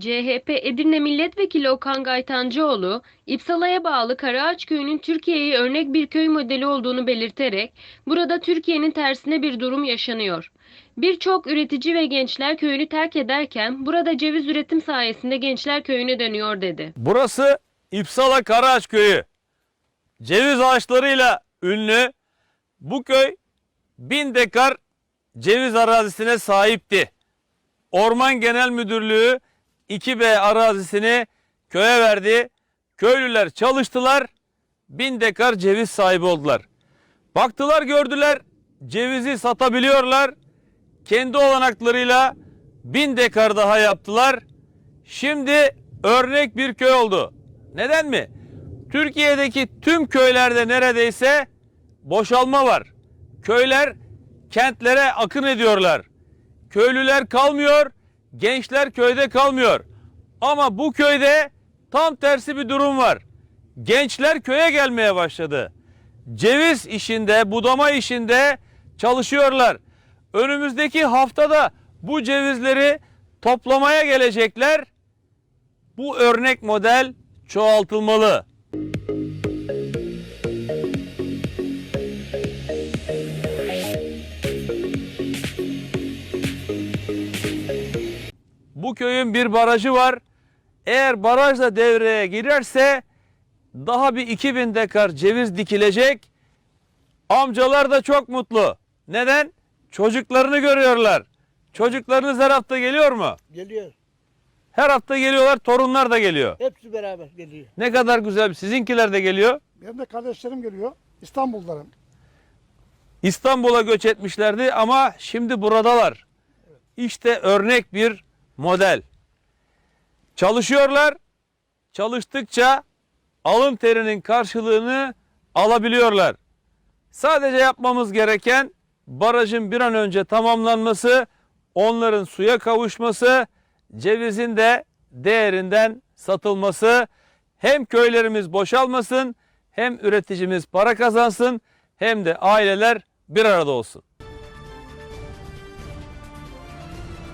CHP Edirne Milletvekili Okan Gaytancıoğlu, İpsala'ya bağlı Karaağaç Köyü'nün Türkiye'ye örnek bir köy modeli olduğunu belirterek, burada Türkiye'nin tersine bir durum yaşanıyor. Birçok üretici ve gençler köyünü terk ederken burada ceviz üretim sayesinde gençler köyüne dönüyor dedi. Burası İpsala Karaağaç Köyü. Ceviz ağaçlarıyla ünlü. Bu köy bin dekar ceviz arazisine sahipti. Orman Genel Müdürlüğü 2B arazisini köye verdi. Köylüler çalıştılar. Bin dekar ceviz sahibi oldular. Baktılar gördüler cevizi satabiliyorlar. Kendi olanaklarıyla bin dekar daha yaptılar. Şimdi örnek bir köy oldu. Neden mi? Türkiye'deki tüm köylerde neredeyse boşalma var. Köyler kentlere akın ediyorlar. Köylüler kalmıyor, gençler köyde kalmıyor. Ama bu köyde tam tersi bir durum var. Gençler köye gelmeye başladı. Ceviz işinde, budama işinde çalışıyorlar. Önümüzdeki haftada bu cevizleri toplamaya gelecekler. Bu örnek model çoğaltılmalı. Bu köyün bir barajı var. Eğer baraj da devreye girerse daha bir 2000 dekar ceviz dikilecek. Amcalar da çok mutlu. Neden? Çocuklarını görüyorlar. Çocuklarınız her hafta geliyor mu? Geliyor. Her hafta geliyorlar, torunlar da geliyor. Hepsi beraber geliyor. Ne kadar güzel. Sizinkiler de geliyor. Benim de kardeşlerim geliyor. İstanbul'darım. İstanbul'a göç etmişlerdi ama şimdi buradalar. İşte örnek bir model. Çalışıyorlar. Çalıştıkça alın terinin karşılığını alabiliyorlar. Sadece yapmamız gereken barajın bir an önce tamamlanması, onların suya kavuşması, cevizin de değerinden satılması. Hem köylerimiz boşalmasın, hem üreticimiz para kazansın, hem de aileler bir arada olsun.